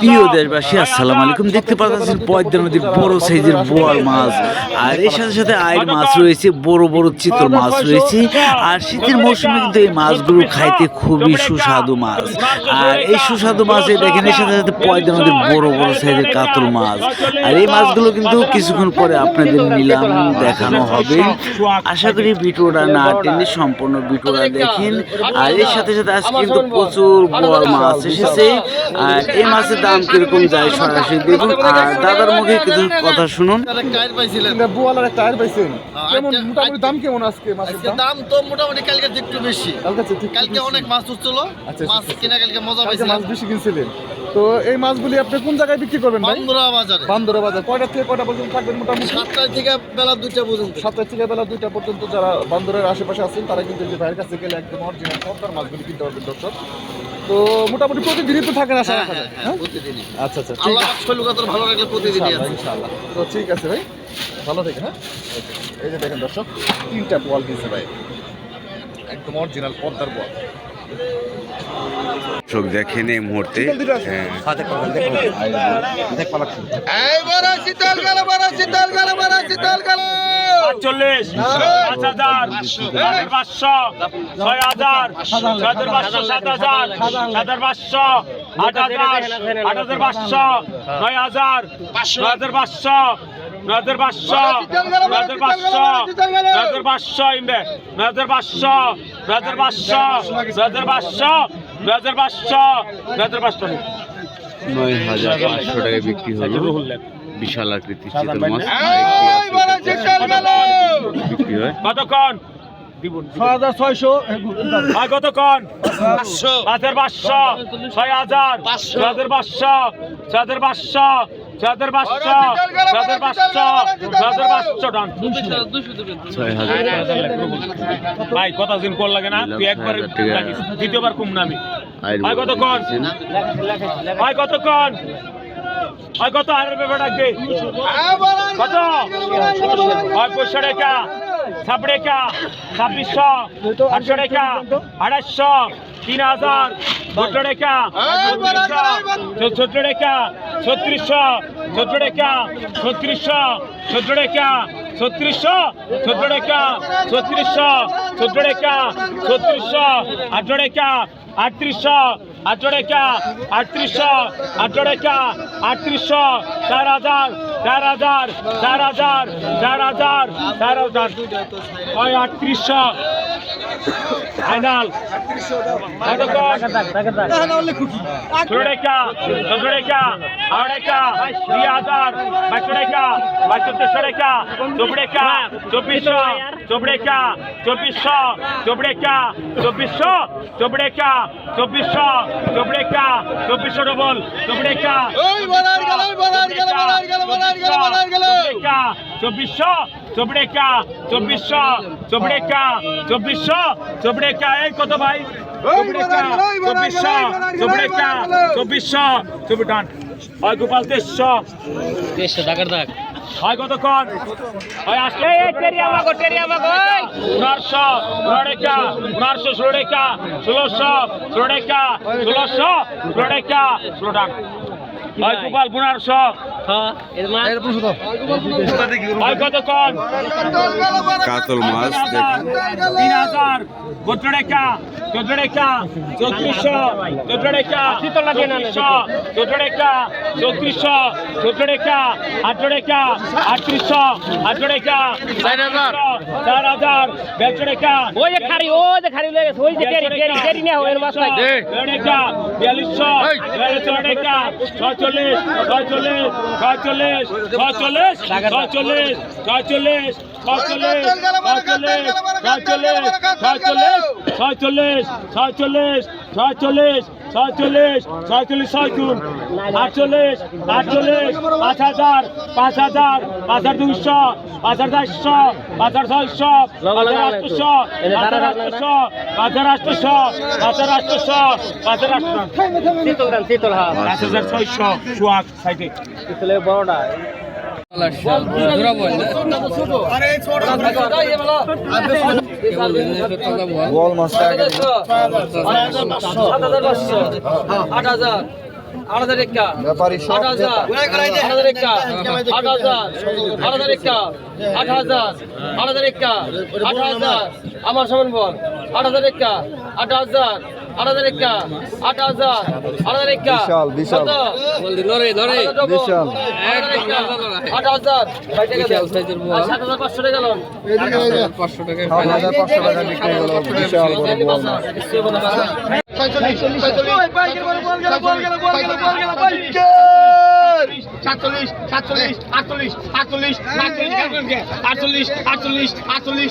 প্রিয় দেশবাসী আসসালামু আলাইকুম। দেখতে পাচ্ছেন পদ্মা নদীর বড় সাইজের বোয়াল মাছ। আর এর সাথে সাথে আয়ের মাছ রয়েছে বড় বড় চিতল মাছ রয়েছে। আর শীতের মৌসুমে কিন্তু এই মাছগুলো খাইতে খুবই সুস্বাদু মাছ। আর এই সুস্বাদু মাছ দেখেন এর সাথে সাথে পদ্মা নদীর বড় বড় সাইজের কাতল মাছ। আর এই মাছগুলো কিন্তু কিছুক্ষণ পরে আপনাদের নিলাম দেখানো হবে। আশা করি ভিডিওটা না টেনে সম্পূর্ণ ভিডিওটা দেখেন। আর এর সাথে সাথে আজকে কিন্তু প্রচুর বড় মাছ এসেছে। আর এই মাছের দাম কীরকম যায় সরাসরি দেখুন। আর দাদার মুখে কিছু কথা শুনুন। বোয়ালার একটা টায়ার পাইছেন। হ্যাঁ, কেমন মোটামুটি দাম কেমন আজকে মাছের দাম? তো মোটামুটি কালকে একটু বেশি। কালকে ঠিক কালকে অনেক মাছ উঠছিল। আচ্ছা, মাছ আচ্ছা। কিনা কালকে মজা পাইছে পাইছিলাম। মাছ বেশি কিনছিলেন? তো এই মাছগুলি আপনি কোন জায়গায় বিক্রি করবেন ভাই? বন্ধুরা বাজারে। বান্দরা বাজার। কয়টা থেকে কয়টা পর্যন্ত থাকবেন মোটামুটি? সাতটা থেকে বেলা দুইটা পর্যন্ত। সাতটা থেকে বেলা দুইটা পর্যন্ত যারা বান্দরের আশেপাশে আছেন তারা কিন্তু যে ভাইয়ের কাছে গেলে একদম অরিজিনাল সবটার মাছগুলি কিনতে পারবেন দর্শক। তো মোটামুটি প্রতিদিনই তো থাকেন আশা হ্যাঁ রাখা হ্যাঁ যায়, হ্যাঁ হ্যাঁ? প্রতিদিনই। আচ্ছা আচ্ছা আল্লাহ শৈলুকা তোর ভালো লাগলে প্রতিদিনই আছে। ইনশাআল্লাহ। তো ঠিক আছে ভাই ভালো থেকে হ্যাঁ? এই যে দেখেন দর্শক তিনটা পোয়াল কিনছে ভাই। একদম অরিজিনাল পদ্মার পোয়াল। চোখ দেখেন এই মুহূর্তে। হ্যাঁ। ছয় হাজার পাঁচশো সাত হাজার হাজার পাঁচশো আট হাজার আট হাজার পাঁচশো হাজার নয় হাজার পাঁচশো নজর পাঁচশো নজর পাঁচশো নজর পাঁচশো ইমরে নজর পাঁচশো নজর পাঁচশো নজর পাঁচশো নজর পাঁচশো নজর পাঁচশো নয় হাজার পাঁচশো টাকায় বিক্রি হলো বিশাল আকৃতির বিক্রি হয় কতক্ষণ কতক্ষণ পাঁচশো ছয় হাজার ছয় হাজার পাঁচশো ছয় হাজার পাঁচশো হাজার পাঁচশো হাজার পাঁচশো হাজার পাঁচশো ডান। ভাই কত দিন কল লাগে না? তুই একবার দ্বিতীয়বার কম না আমি। আয়ের ভাই কতক্ষণ ভাই কতক্ষণ ভাই কত আর ব্যাপার ডাকবে? কত? ভাই পঁয়ষট্টি টাকা ছাব্বিশ টাকা ছাব্বিশশো আটশো টাকা আড়াইশো তিন হাজার চোদ্দ টাকা চোদ্দ টাকা ছত্রিশশো চোদ্দ টাকা ছত্রিশশো চোদ্দ টাকা ছত্রিশশো চোদ্দ টাকা ছত্রিশশো চোদ্দ টাকা ছত্রিশশো আট টাকা আটত্রিশশো আট টাকা আটত্রিশশো আট টাকা আটত্রিশশো চার হাজার চার হাজার চার হাজার চার হাজার চার হাজার। ওই আটত্রিশশো। ফাইনাল। ষোলো টাকা চোদ্দ টাকা আট টাকা দুই হাজার বাইশশো টাকা বাইশ চোদ্দশো টাকা চব্বিশ টাকা চব্বিশশো চব্বিশ টাকা চব্বিশশো চব্বিশ টাকা চব্বিশশো চব্বিশশো ডবল চব্বিশশো চবড়েকা চব্বিশশো চবড়েকা চব্বিশশো চবড়েকা এই কত ভাই? চবড়েকা চব্বিশশো চবড়েকা চব্বিশশো চব্বি ডান। হয় গোপাল তেইশশো তেইশশো টাকার দাগ। হয় কত কর হয় আসলে টেরিয়া মাগো টেরিয়া মাগো উনারশো উনারেকা উনারশো ষোলোরেকা ষোলোশো ষোলোরেকা ষোলোশো ষোলোরেকা ষোলো টাকা হয় গোপাল পনেরোশো হয় কতক্ষণ কাতল মাছ তিন হাজার। চোদ্দ রেখা চোদ্দ রেখা চৌত্রিশশো চোদ্দ রেখা চৌত্রিশশো চোদ্দ রেখা চৌত্রিশশো চোদ্দ আট রেখা আটত্রিশশো আট চার হাজার বেশ রেখা ওই যে খারি ওই যে খারি লেগেছে ওই যে কেরি কেরি কেরি না হয় মাছ নাই রেখা বিয়াল্লিশশো বিয়াল্লিশশো রেখা ছয়চল্লিশ ছয়চল্লিশ ছয়চল্লিশ ছয়চল্লিশ ছয়চল্লিশ ছয়চল্লিশ ছয়চল্লিশ ছয়চল্লিশ ছয়চল্লিশ ছয়চল্লিশ ছয়চল্লিশ ছয়চল্লিশ ছয়চল্লিশ ছয়চল্লিশ ছয় গুণ আটচল্লিশ আটচল্লিশ পাঁচ হাজার পাঁচ হাজার পাঁচ হাজার দুইশো পাঁচ হাজার চারশো পাঁচ হাজার ছয়শো পাঁচ হাজার আটশোশো পাঁচ হাজার আটশোশো পাঁচ হাজার আটশোশো পাঁচ হাজার আটশোশো পাঁচ হাজার আটশো। হ্যাঁ। পাঁচ হাজার ছয়শো সোয়াগ সাইডে। বড়টা। মাছটা আট হাজার আট হাজার আট হাজার আট হাজার আট হাজার আট হাজার আট হাজার আট হাজার আট হাজার আমার সমান বল আট হাজার একা আট হাজার আট হাজার একা আট হাজার আট হাজার একা বিশাল, বিশাল। ধরে ধরে বিশাল। আট হাজার পাঁচশো সাতচল্লিশ সাতচল্লিশ আটচল্লিশ আটচল্লিশ আটচল্লিশ